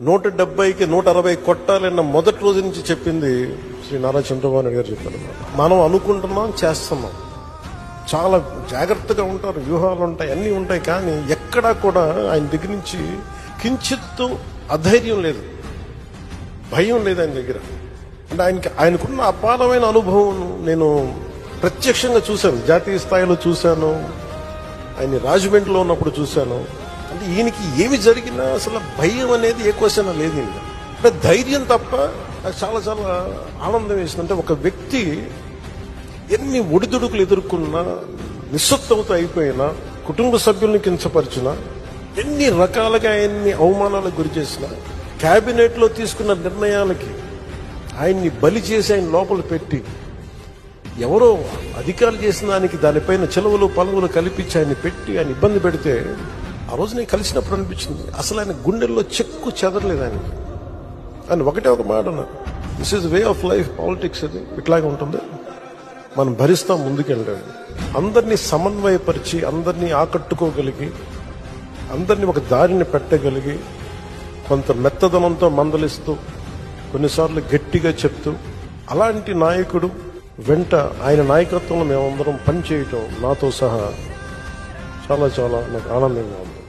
నూట డెబ్బైకి నూట అరవై కొట్టాలన్న మొదటి రోజు నుంచి చెప్పింది శ్రీ నారా చంద్రబాబు నాయుడు గారు చెప్పారు. మనం అనుకుంటున్నాం చేస్తున్నాం. చాలా జాగ్రత్తగా ఉంటారు వ్యూహాలు ఉంటాయి అన్నీ ఉంటాయి కానీ ఎక్కడా కూడా ఆయన దగ్గర నుంచి కించిత్తు అధైర్యం లేదు. భయం లేదు ఆయన దగ్గర. అంటే ఆయనకి ఆయనకున్న అపారమైన అనుభవం నేను ప్రత్యక్షంగా చూశాను. జాతీయ స్థాయిలో చూశాను. ఆయన రాజమండ్రిలో ఉన్నప్పుడు చూశాను. అంటే ఈయనకి ఏమి జరిగినా అసలు భయం అనేది ఏ క్వశ్చన్ లేదు ఈయన. అంటే ధైర్యం తప్ప నాకు చాలా చాలా ఆనందం వేసింది అంటే ఒక వ్యక్తి ఎన్ని ఒడిదుడుకులు ఎదుర్కొన్నా నిస్సత్వంతో అయిపోయినా కుటుంబ సభ్యుల్ని కించపరిచినా ఎన్ని రకాలుగా ఆయన్ని అవమానాలకు గురి చేసిన క్యాబినెట్లో తీసుకున్న నిర్ణయాలకి ఆయన్ని బలి చేసి ఆయన లోపల పెట్టి ఎవరో అధికారులు చేసిన దానికి దానిపైన చెలవులు పలువులు కల్పించి ఆయన్ని పెట్టి ఆయన ఇబ్బంది పెడితే ఆ రోజు నేను కలిసినప్పుడు అనిపించింది. అసలు ఆయన గుండెల్లో చెక్కు చెదరలేదు ఆయనకి అని ఒకటే ఒక మాట అన్నారు. This is way of life politics అది. ఇట్లాగే ఉంటుంది. మనం భరిస్తాం ముందుకెళ్ళడం. అందరినీ సమన్వయపరిచి అందరినీ ఆకట్టుకోగలిగి అందరినీ ఒక దారిని పెట్టగలిగి కొంత మెత్తదనంతో మందలిస్తూ కొన్నిసార్లు గట్టిగా చెప్తూ అలాంటి నాయకుడు వెంట ఆయన నాయకత్వంలో మేమందరం పనిచేయటం నాతో సహా చాలా చాలా నాకు ఆనందంగా ఉంది.